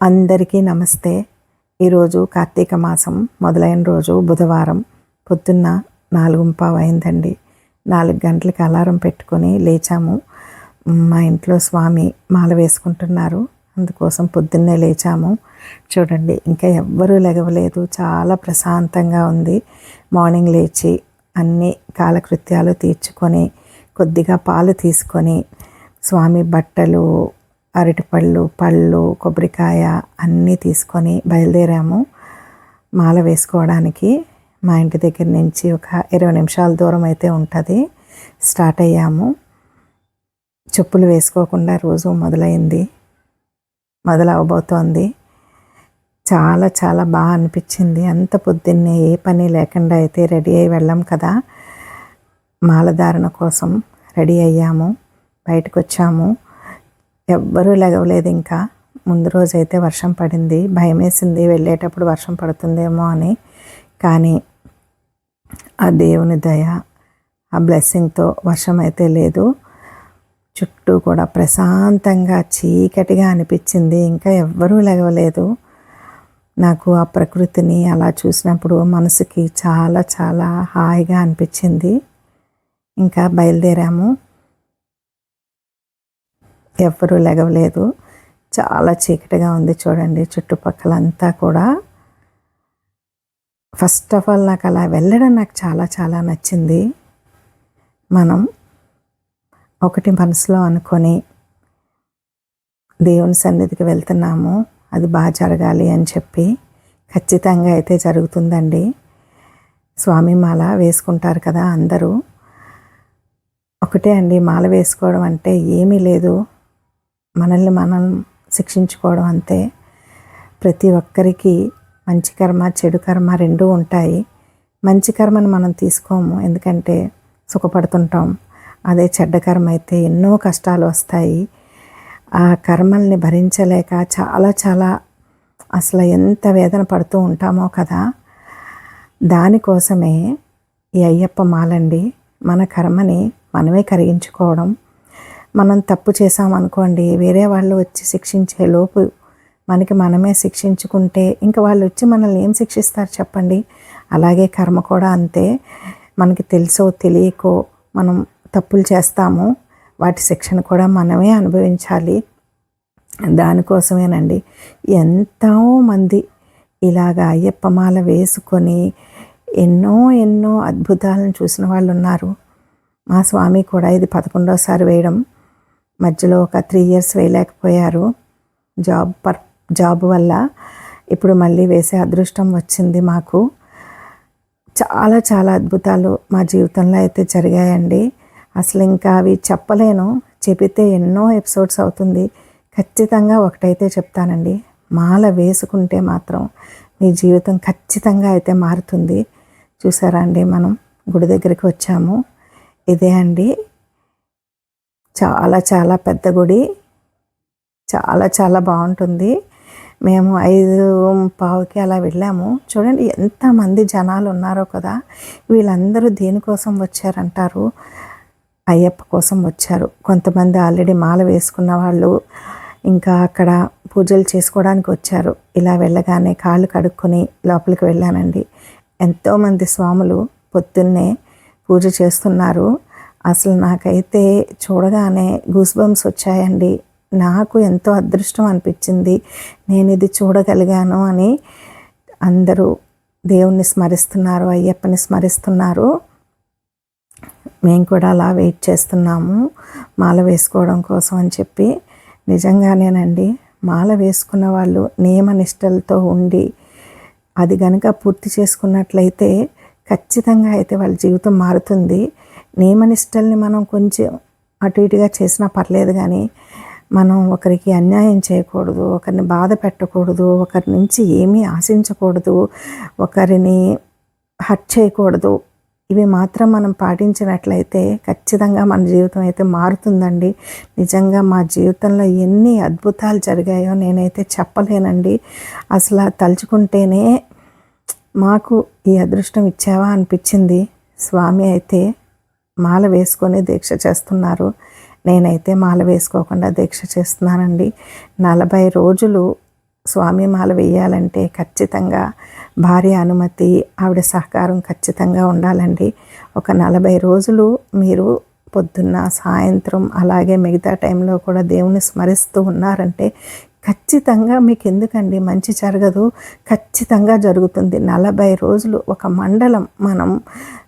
అందరికీ నమస్తే. ఈరోజు కార్తీక మాసం మొదలైన రోజు బుధవారం పొద్దున్న నాలుగు పావు అయిందండి నాలుగు గంటలకి అలారం పెట్టుకొని లేచాము. మా ఇంట్లో స్వామి మాల వేసుకుంటున్నారు. అందుకోసం పొద్దున్నే లేచాము. చూడండి ఇంకా ఎవ్వరూ లెగవలేదు చాలా ప్రశాంతంగా ఉంది. మార్నింగ్ లేచి అన్ని కాలకృత్యాలు తీర్చుకొని కొద్దిగా పాలు తీసుకొని స్వామి బట్టలు అరటిపళ్ళు పళ్ళు కొబ్బరికాయ అన్నీ తీసుకొని బయలుదేరాము. మాల వేసుకోవడానికి మా ఇంటి దగ్గర నుంచి ఒక ఇరవై నిమిషాల దూరం అయితే ఉంటుంది. స్టార్ట్ అయ్యాము. చెప్పులు వేసుకోకుండా రోజు మొదలైంది. మొదలవబోతోంది. చాలా చాలా బాగా అనిపించింది. అంత పొద్దున్నే ఏ పని లేకుండా అయితే రెడీ అయి వెళ్ళాం కదా. మాలధారణ కోసం రెడీ అయ్యాము. బయటకు వచ్చాము ఎవ్వరూ లెగవలేదు ఇంకా. ముందు రోజైతే వర్షం పడింది. భయం వేసింది వెళ్ళేటప్పుడు వర్షం పడుతుందేమో అని. కానీ ఆ దేవుని దయ ఆ బ్లెస్సింగ్తో వర్షం అయితే లేదు. చుట్టూ కూడా ప్రశాంతంగా చీకటిగా అనిపించింది. ఇంకా ఎవ్వరూ లెగవలేదు నాకు ఆ ప్రకృతిని అలా చూసినప్పుడు మనసుకి చాలా చాలా హాయిగా అనిపించింది. ఇంకా బయలుదేరాము. ఎవ్వరూ లెగవలేదు చాలా చీకటిగా ఉంది చూడండి చుట్టుపక్కలంతా కూడా. ఫస్ట్ ఆఫ్ ఆల్ నాకు అలా వెళ్ళడం నాకు చాలా చాలా నచ్చింది. మనం ఒకటి మనసులో అనుకొని దేవుని సన్నిధికి వెళ్తున్నాము అది బాగా జరగాలి అని చెప్పి ఖచ్చితంగా అయితే జరుగుతుందండి. స్వామి మాల వేసుకుంటారు కదా అందరూ. ఒకటే అండి మాల వేసుకోవడం అంటే ఏమీ లేదు. మనల్ని మనం శిక్షించుకోవడం అంతే. ప్రతి ఒక్కరికి మంచి కర్మ చెడు కర్మ రెండూ ఉంటాయి. మంచి కర్మను మనం తీసుకోము. ఎందుకంటే సుఖపడుతుంటాం. అదే చెడ్డ కర్మ అయితే ఎన్నో కష్టాలు వస్తాయి. ఆ కర్మల్ని భరించలేక చాలా చాలా అసలు ఎంత వేదన పడుతూ ఉంటామో కదా. దానికోసమే ఈ అయ్యప్ప మాలండి మన కర్మని మనమే కరిగించుకోవడం మనం తప్పు చేసామనుకోండి వేరే వాళ్ళు వచ్చి శిక్షించే లోపు మనకి మనమే శిక్షించుకుంటే ఇంకా వాళ్ళు వచ్చి మనల్ని ఏం శిక్షిస్తారు చెప్పండి? అలాగే కర్మ కూడా అంతే. మనకి తెలుసో తెలియకో మనం తప్పులు చేస్తాము. వాటి శిక్షణ కూడా మనమే అనుభవించాలి. దానికోసమేనండి. ఎంతో మంది ఇలాగ అయ్యప్ప మాల వేసుకొని ఎన్నో ఎన్నో అద్భుతాలను చూసిన వాళ్ళు ఉన్నారు మా స్వామి కూడా ఇది పదకొండోసారి వేయడం. మధ్యలో ఒక త్రీ ఇయర్స్ వేయలేకపోయారు. జాబ్ పర్ జాబ్ వల్ల ఇప్పుడు మళ్ళీ వేసే అదృష్టం వచ్చింది మాకు. చాలా చాలా అద్భుతాలు మా జీవితంలో అయితే జరిగాయండి. అసలు ఇంకా అవి చెప్పలేను. చెబితే ఎన్నో ఎపిసోడ్స్ అవుతుంది. ఖచ్చితంగా ఒకటైతే చెప్తానండి. మాల వేసుకుంటే మాత్రం మీ జీవితం ఖచ్చితంగా అయితే మారుతుంది. చూసారా అండి మనం గుడి దగ్గరికి వచ్చాము. ఇదే అండి. చాలా చాలా పెద్ద గుడి. చాలా చాలా బాగుంటుంది. మేము ఐదు పావుకి అలా వెళ్ళాము. చూడండి ఎంతమంది జనాలు ఉన్నారో కదా. వీళ్ళందరూ దేనికోసం వచ్చారంటారు? అయ్యప్ప కోసం వచ్చారు. కొంతమంది ఆల్రెడీ మాల వేసుకున్న వాళ్ళు ఇంకా అక్కడ పూజలు చేసుకోవడానికి వచ్చారు. ఇలా వెళ్ళగానే కాళ్ళు కడుక్కొని లోపలికి వెళ్ళానండి. ఎంతోమంది స్వాములు పొద్దున్నే పూజ చేస్తున్నారు. అసలు నాకైతే చూడగానే గూస్ బంప్స్ వచ్చాయండి. నాకు ఎంతో అదృష్టం అనిపించింది. నేను ఇది చూడగలిగాను అని అందరూ దేవుణ్ణి స్మరిస్తున్నారు అయ్యప్పని స్మరిస్తున్నారు. మేము కూడా అలా వెయిట్ చేస్తున్నాము. మాల వేసుకోవడం కోసం అని చెప్పి నిజంగానేనండి మాల వేసుకున్న వాళ్ళు నియమనిష్టలతో ఉండి అది కనుక పూర్తి చేసుకున్నట్లయితే ఖచ్చితంగా అయితే వాళ్ళ జీవితం మారుతుంది. నియమనిష్టల్ని మనం కొంచెం అటు ఇటుగా చేసినా పర్లేదు కానీ మనం ఒకరికి అన్యాయం చేయకూడదు ఒకరిని బాధ పెట్టకూడదు ఒకరి నుంచి ఏమీ ఆశించకూడదు ఒకరిని హట్ చేయకూడదు. ఇవి మాత్రం మనం పాటించినట్లయితే ఖచ్చితంగా మన జీవితం అయితే మారుతుందండి. నిజంగా మా జీవితంలో ఎన్ని అద్భుతాలు జరిగాయో నేనైతే చెప్పలేనండి. అసలు తలుచుకుంటేనే మాకు ఈ అదృష్టం ఇచ్చావా అనిపించింది. స్వామి అయితే మాల వేసుకొని దీక్ష చేస్తున్నారు. నేనైతే మాల వేసుకోకుండా దీక్ష చేస్తున్నానండి. నలభై రోజులు స్వామి మాల వేయాలంటే ఖచ్చితంగా భార్య అనుమతి ఆవిడ సహకారం ఖచ్చితంగా ఉండాలండి. ఒక నలభై రోజులు మీరు పొద్దున్న సాయంత్రం అలాగే మిగతా టైంలో కూడా దేవుని స్మరిస్తూ ఉన్నారంటే ఖచ్చితంగా మీకు ఎందుకండి మంచి జరగదు? ఖచ్చితంగా జరుగుతుంది. నలభై రోజులు ఒక మండలం మనం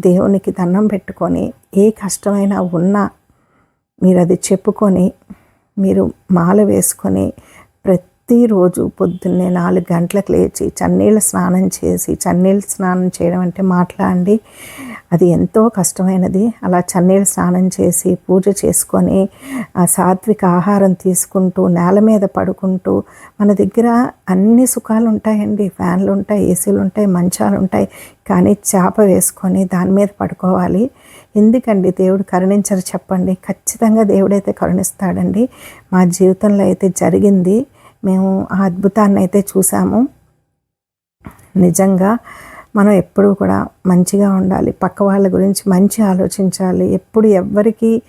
దేవునికి దండం పెట్టుకొని ఏ కష్టమైనా ఉన్నా మీరు అది చెప్పుకొని మీరు మాల వేసుకొని ప్రతిరోజు పొద్దున్నే నాలుగు గంటలకు లేచి చన్నీళ్ళ స్నానం చేసి చన్నీళ్ళ స్నానం చేయడం అంటే మాట్లాడండి అది ఎంతో కష్టమైనది. అలా చన్నీళ్ళ స్నానం చేసి పూజ చేసుకొని ఆ సాత్విక ఆహారం తీసుకుంటూ నేల మీద పడుకుంటూ మన దగ్గర అన్ని సుఖాలు ఉంటాయండి. ఫ్యాన్లు ఉంటాయి ఏసీలు ఉంటాయి మంచాలు ఉంటాయి. కానీ చేప వేసుకొని దాని మీద పడుకోవాలి. ఎందుకండి దేవుడు కరుణించరు చెప్పండి? ఖచ్చితంగా దేవుడైతే కరుణిస్తాడండి. మా జీవితంలో అయితే జరిగింది. మేము ఆ అద్భుతాన్ని అయితే చూసాము. నిజంగా మనం ఎప్పుడూ కూడా మంచిగా ఉండాలి. పక్క వాళ్ళ గురించి మంచి ఆలోచించాలి. ఎప్పుడు ఎవ్వరికి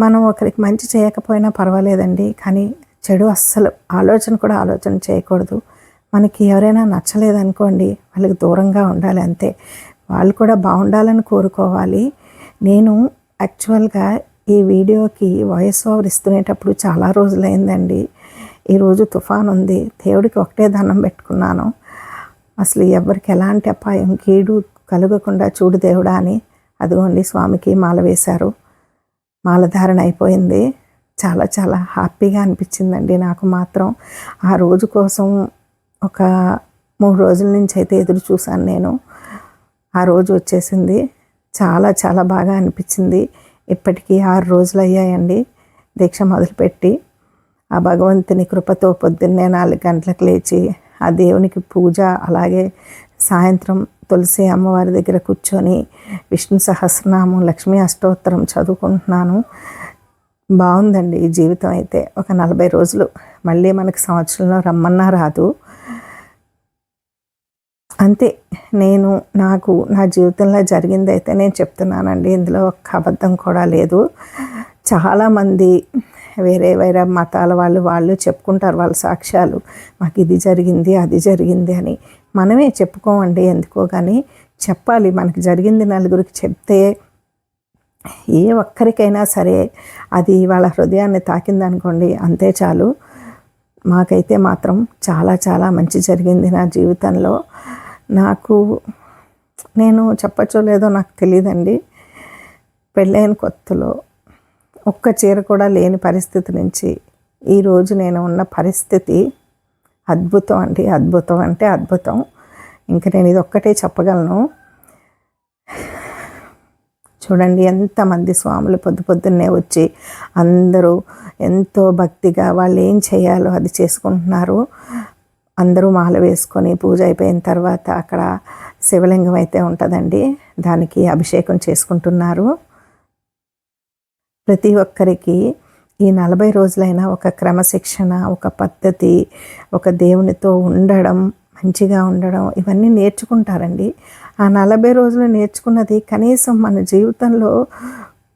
మనం ఒకరికి మంచి చేయకపోయినా పర్వాలేదండి. కానీ చెడు అస్సలు ఆలోచన కూడా ఆలోచన చేయకూడదు. మనకి ఎవరైనా నచ్చలేదనుకోండి వాళ్ళకి దూరంగా ఉండాలి అంతే. వాళ్ళు కూడా బాగుండాలని కోరుకోవాలి. నేను యాక్చువల్గా ఈ వీడియోకి వాయిస్ ఓవర్ ఇస్తునేటప్పుడు చాలా రోజులైందండి. ఈరోజు తుఫాన్ ఉంది. దేవుడికి ఒకటే దండం పెట్టుకున్నాను. అసలు ఎవరికి ఎలాంటి అపాయం కీడు కలగకుండా చూడు దేవుడా అని. అదిగోండి స్వామికి మాల వేశారు. మాలధారణ అయిపోయింది. చాలా చాలా హ్యాపీగా అనిపించిందండి నాకు మాత్రం. ఆ రోజు కోసం ఒక మూడు రోజుల నుంచి అయితే ఎదురు చూశాను నేను. ఆ రోజు వచ్చేసింది. చాలా చాలా బాగా అనిపించింది. ఇప్పటికీ ఆరు రోజులు అయ్యాయండి దీక్ష మొదలుపెట్టి. ఆ భగవంతుని కృపతో పొద్దున్నే నాలుగు గంటలకు లేచి ఆ దేవునికి పూజ అలాగే సాయంత్రం తులసి అమ్మవారి దగ్గర కూర్చొని విష్ణు సహస్రనామం లక్ష్మీ అష్టోత్తరం చదువుకుంటున్నాను. బాగుందండి ఈ జీవితం అయితే. ఒక నలభై రోజులు. మళ్ళీ మనకు సంవత్సరంలో రమ్మన్నా రాదు. అంతే. నేను నాకు నా జీవితంలో జరిగింది అయితే నేను చెప్తున్నానండి. ఇందులో ఒక్క అబద్ధం కూడా లేదు. చాలామంది వేరే వేరే మతాల వాళ్ళు వాళ్ళు చెప్పుకుంటారు వాళ్ళ సాక్ష్యాలు. మాకు ఇది జరిగింది అది జరిగింది అని మనమే చెప్పుకోమండి ఎందుకో కానీ చెప్పాలి. మనకి జరిగింది నలుగురికి చెప్తే ఏ ఒక్కరికైనా సరే అది వాళ్ళ హృదయాన్ని తాకిందనుకోండి అంతే చాలు. మాకైతే మాత్రం చాలా చాలా మంచి జరిగింది నా జీవితంలో. నాకు నేను చెప్పచ్చో లేదో నాకు తెలియదండి పెళ్ళైన కొత్తలో ఒక్క చీర కూడా లేని పరిస్థితి నుంచి ఈరోజు నేను ఉన్న పరిస్థితి అద్భుతం అండి అద్భుతం అంటే అద్భుతం. ఇంకా నేను ఇది ఒక్కటే చెప్పగలను. చూడండి ఎంతమంది స్వాములు పొద్దు పొద్దున్నే వచ్చి అందరూ ఎంతో భక్తిగా వాళ్ళు ఏం చేయాలో అది చేసుకుంటున్నారు. అందరూ మాల వేసుకొని పూజ అయిపోయిన తర్వాత అక్కడ శివలింగం అయితే ఉంటుందండి. దానికి అభిషేకం చేసుకుంటున్నారు. ప్రతి ఒక్కరికి ఈ నలభై రోజులైనా ఒక క్రమశిక్షణ ఒక పద్ధతి ఒక దేవునితో ఉండడం మంచిగా ఉండడం ఇవన్నీ నేర్చుకుంటారండి. ఆ నలభై రోజులు నేర్చుకున్నది కనీసం మన జీవితంలో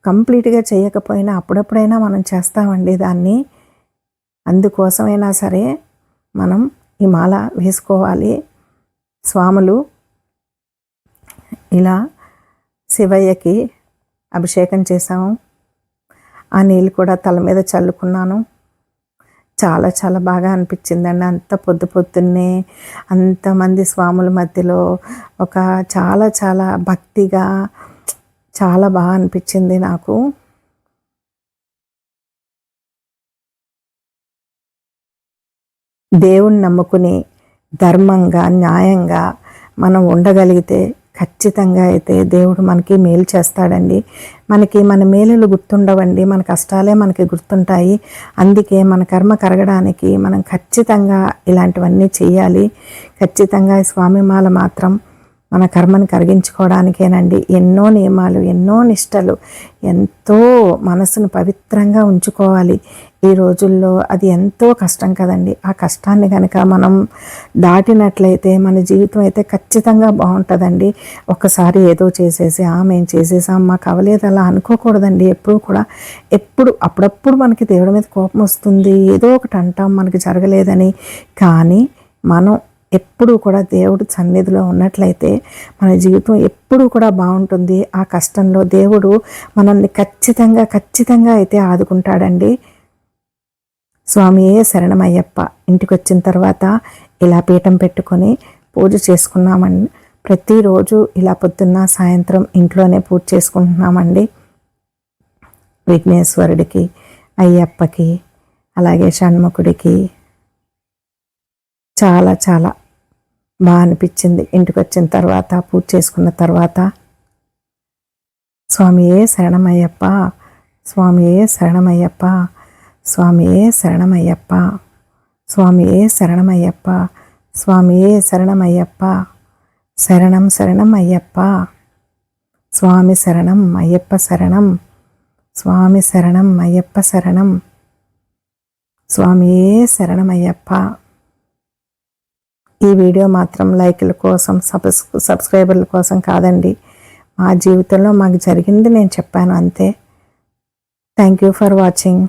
కంప్లీట్గా చేయకపోయినా అప్పుడప్పుడైనా మనం చేస్తామండి దాన్ని. అందుకోసమైనా సరే మనం ఈ మాల వేసుకోవాలి. స్వాములు ఇలా శివయ్యకి అభిషేకం చేశాము. ఆ నీళ్ళు కూడా తల మీద చల్లుకున్నాను. చాలా చాలా బాగా అనిపించిందండి. అంత పొద్దు పొద్దున్నే అంతమంది స్వాముల మధ్యలో ఒక చాలా చాలా భక్తిగా చాలా బాగా అనిపించింది నాకు. దేవుణ్ణి నమ్ముకుని ధర్మంగా న్యాయంగా మనం ఉండగలిగితే ఖచ్చితంగా అయితే దేవుడు మనకి మేలు చేస్తాడండి. మనకి మన మేలులు గుర్తుండవండి. మన కష్టాలే మనకి గుర్తుంటాయి. అందుకే మన కర్మ కరగడానికి మనం ఖచ్చితంగా ఇలాంటివన్నీ చేయాలి. ఖచ్చితంగా ఈ స్వామిమాల మాత్రం మన కర్మను కరిగించుకోవడానికేనండి. ఎన్నో నియమాలు ఎన్నో నిష్టలు ఎంతో మనసును పవిత్రంగా ఉంచుకోవాలి. ఈ రోజుల్లో అది ఎంతో కష్టం కదండి. ఆ కష్టాన్ని కనుక మనం దాటినట్లయితే మన జీవితం అయితే ఖచ్చితంగా బాగుంటుందండి. ఒక్కసారి ఏదో చేసేసి ఆ మేము చేసేసాం మాకు అవ్వలేదు అలా అనుకోకూడదండి. ఎప్పుడు కూడా ఎప్పుడు అప్పుడప్పుడు మనకి దేవుడి మీద కోపం వస్తుంది. ఏదో ఒకటి అంటాం మనకి జరగలేదని. కానీ మనం ఎప్పుడూ కూడా దేవుడు సన్నిధిలో ఉన్నట్లయితే మన జీవితం ఎప్పుడూ కూడా బాగుంటుంది. ఆ కష్టంలో దేవుడు మనల్ని ఖచ్చితంగా ఖచ్చితంగా అయితే ఆదుకుంటాడండి. స్వామియే శరణమయ్యప్ప ఇంటికి వచ్చిన తర్వాత ఇలా పీఠం పెట్టుకొని పూజ చేసుకున్నామండి ప్రతిరోజు ఇలా పొద్దున్న సాయంత్రం ఇంట్లోనే పూజ చేసుకుంటున్నామండి. విఘ్నేశ్వరుడికి అయ్యప్పకి అలాగే షణ్ముఖుడికి చాలా చాలా బాగా అనిపించింది. ఇంటికి వచ్చిన తర్వాత పూజ చేసుకున్న తర్వాత స్వామియే శరణమయ్యప్ప స్వామియే శరణమయ్యప్ప స్వామియే శరణమయ్యప్ప స్వామియే శరణమయ్యప్ప స్వామియే శరణమయ్యప్ప శరణం శరణం అయ్యప్ప స్వామి శరణం అయ్యప్ప శరణం స్వామి శరణం అయ్యప్ప శరణం స్వామియే శరణమయ్యప్ప ఈ వీడియో మాత్రం లైకుల కోసం సబ్స్ సబ్స్క్రైబర్ల కోసం కాదండి. మా జీవితంలో మాకు జరిగింది నేను చెప్పాను అంతే. Thank you for watching